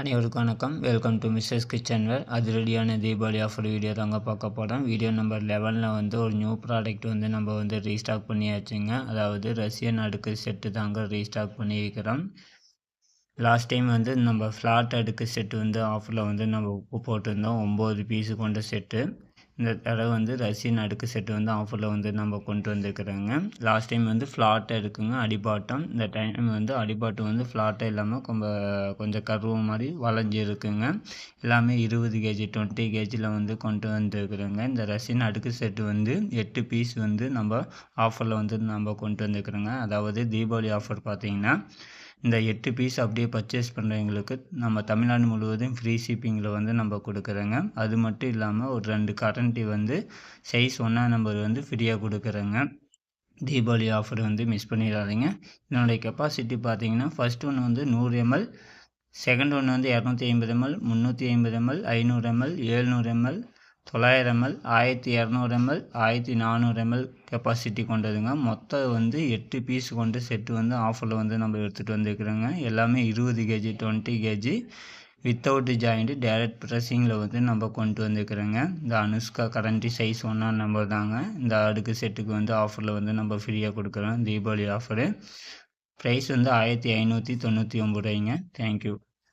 அனைவருக்கும் வணக்கம். Welcome to Mrs kitchen where அதிரடியான தீபாவளி ஆஃபர் வீடியோ தாங்க பார்க்க போகிறோம் வீடியோ நம்பர் லெவனில் வந்து ஒரு நியூ ப்ராடக்ட் வந்து நம்ம வந்து ரீஸ்டாக் பண்ணியாச்சுங்க. அதாவது ரஷ்யன் அடுக்கு செட்டு தாங்க ரீஸ்டாக் பண்ணி வைக்கிறோம் லாஸ்ட் டைம் வந்து நம்ம ஃப்ளாட் அடுக்கு செட்டு வந்து ஆஃபரில் வந்து நம்ம போட்டிருந்தோம். ஒம்பது பீஸு கொண்ட செட்டு இந்த தடவை வந்து ரஷ்யன் அடுக்கு செட்டு வந்து ஆஃபரில் வந்து நம்ம கொண்டு வந்திருக்கிறோங்க. லாஸ்ட் டைம் வந்து ஃப்ளாட்டாக இருக்குங்க அடிபாட்டம். இந்த டைம் வந்து அடிபாட்டம் வந்து ஃப்ளாட்டாக இல்லாமல் கொஞ்சம் கொஞ்சம் கருவு மாதிரி வளைஞ்சு இருக்குங்க எல்லாமே இருபது கேஜி டுவெண்ட்டி கேஜியில் வந்து கொண்டு வந்துருக்குறோங்க. இந்த ரஷ்யன் அடுக்கு செட்டு வந்து எட்டு பீஸ் வந்து நம்ம ஆஃபரில் வந்து நம்ம கொண்டு வந்துருக்குறோங்க. அதாவது தீபாவளி ஆஃபர் பார்த்திங்கன்னா இந்த எட்டு பீஸ் அப்படியே பர்ச்சேஸ் பண்ணுறவங்களுக்கு நம்ம தமிழ்நாடு முழுவதும் ஃப்ரீ ஷிப்பிங்கில் வந்து நம்ம கொடுக்குறோங்க. அது மட்டும் இல்லாமல் ஒரு ரெண்டு கரண்டி வந்து சைஸ் ஒன்றா நம்பர் வந்து ஃப்ரீயாக கொடுக்குறோங்க. தீபாவளி ஆஃபர் வந்து மிஸ் பண்ணிடாதீங்க. என்னுடைய கெப்பாசிட்டி பார்த்தீங்கன்னா ஃபஸ்ட் ஒன்று வந்து நூறு எம்எல் செகண்ட் ஒன்று வந்து இரநூத்தி ஐம்பது எம்எல் முந்நூற்றி ஐம்பது எம்எல் ஐநூறு எம்எல் ஏழ்நூறு எம்எல் தொள்ளாயிரம் எம்எல் ஆயிரத்தி இரநூறு எம்எல் ஆயிரத்தி நானூறு எம்எல் கெப்பாசிட்டி கொண்டதுங்க. மொத்தம் வந்து எட்டு பீஸ் கொண்டு செட்டு வந்து ஆஃபரில் வந்து நம்ம எடுத்துகிட்டு வந்துருக்குறோங்க. எல்லாமே இருபது KG twenty KG without joint direct ப்ரெஸ்ஸிங்கில் வந்து நம்ம கொண்டு வந்துருக்குறோங்க. இந்த அனுஷ்கா கரண்டி சைஸ் ஒன்றா நம்பர் தாங்க. இந்த அடுக்கு செட்டுக்கு வந்து ஆஃபரில் வந்து நம்ம ஃப்ரீயாக கொடுக்குறோம். தீபாவளி ஆஃபரு ப்ரைஸ் வந்து ஆயிரத்தி ஐநூற்றி தொண்ணூற்றி ஒம்பது ரூபாய்ங்க. தேங்க்யூ